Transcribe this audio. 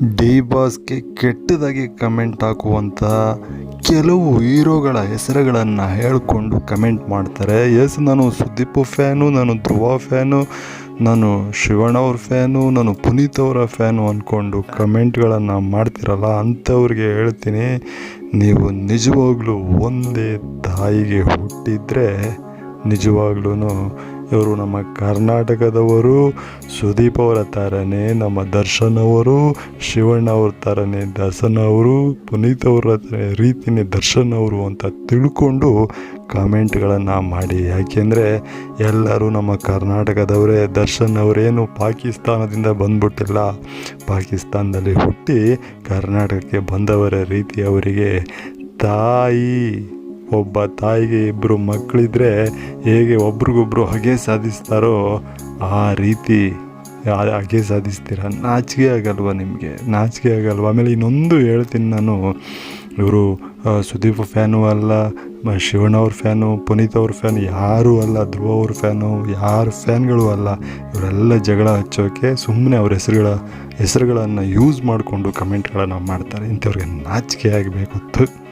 D ಬಾಸ್ಗೆ ಕೆಟ್ಟದಾಗಿ comment ಹಾಕುವಂತಹ ಕೆಲವು ಹೀರೋಗಳ ಹೆಸರುಗಳನ್ನು ಹೇಳಿಕೊಂಡು ಕಮೆಂಟ್ ಮಾಡ್ತಾರೆ. ಎಸ್, ನಾನು ಸುದೀಪ್ ಫ್ಯಾನು, ನಾನು ಧ್ರುವ ಫ್ಯಾನು, ನಾನು ಶಿವಣ್ಣ ಅವ್ರ ಫ್ಯಾನು, ನಾನು ಪುನೀತ್ ಅವರ ಫ್ಯಾನು ಅಂದ್ಕೊಂಡು ಕಮೆಂಟ್ಗಳನ್ನು ಮಾಡ್ತಿರಲ್ಲ, ಅಂಥವ್ರಿಗೆ ಹೇಳ್ತೀನಿ. ನೀವು ನಿಜವಾಗ್ಲೂ ಒಂದೇ ತಾಯಿಗೆ ಹುಟ್ಟಿದರೆ ನಿಜವಾಗ್ಲೂ ಇವರು ನಮ್ಮ ಕರ್ನಾಟಕದವರು. ಸುದೀಪ್ ಅವರ ಥರನೇ ನಮ್ಮ ದರ್ಶನ್ ಅವರು, ಶಿವಣ್ಣ ಅವ್ರ ಥರನೇ ದರ್ಶನ್ ಅವರು, ಪುನೀತ್ ಅವರ ರೀತಿನೇ ದರ್ಶನ್ ಅವರು ಅಂತ ತಿಳ್ಕೊಂಡು ಕಾಮೆಂಟ್ಗಳನ್ನು ಮಾಡಿ. ಯಾಕೆಂದರೆ ಎಲ್ಲರೂ ನಮ್ಮ ಕರ್ನಾಟಕದವರೇ, ದರ್ಶನ್ ಅವರೇನು ಪಾಕಿಸ್ತಾನದಿಂದ ಬಂದ್ಬಿಟ್ಟಿಲ್ಲ. ಪಾಕಿಸ್ತಾನದಲ್ಲಿ ಹುಟ್ಟಿ ಕರ್ನಾಟಕಕ್ಕೆ ಬಂದವರ ರೀತಿ ಅವರಿಗೆ ತಾಯಿ. ಒಬ್ಬ ತಾಯಿಗೆ ಇಬ್ಬರು ಮಕ್ಕಳಿದ್ರೆ ಹೇಗೆ ಒಬ್ರಿಗೊಬ್ರು ಹಗೆ ಸಾಧಿಸ್ತಾರೋ ಆ ರೀತಿ ಹಗೆ ಸಾಧಿಸ್ತೀರ? ನಾಚಿಕೆ ಆಗಲ್ವಾ ನಿಮಗೆ? ನಾಚಿಕೆ ಆಗಲ್ವಾ? ಆಮೇಲೆ ಇನ್ನೊಂದು ಹೇಳ್ತೀನಿ ನಾನು. ಇವರು ಸುದೀಪ್ ಫ್ಯಾನು ಅಲ್ಲ ಶಿವಣ್ಣ ಅವ್ರ ಫ್ಯಾನು, ಪುನೀತ್ ಅವ್ರ ಫ್ಯಾನ್ ಯಾರೂ ಅಲ್ಲ, ಧ್ರುವ ಅವ್ರ ಫ್ಯಾನು, ಯಾರ ಫ್ಯಾನ್ಗಳು ಅಲ್ಲ. ಇವರೆಲ್ಲ ಜಗಳ ಹಚ್ಚೋಕ್ಕೆ ಸುಮ್ಮನೆ ಅವ್ರ ಹೆಸರುಗಳ, ಹೆಸರುಗಳನ್ನು ಯೂಸ್ ಮಾಡಿಕೊಂಡು ಕಮೆಂಟ್ಗಳನ್ನು ಮಾಡ್ತಾರೆ. ಇಂಥವ್ರಿಗೆ ನಾಚಿಕೆ ಆಗಬೇಕು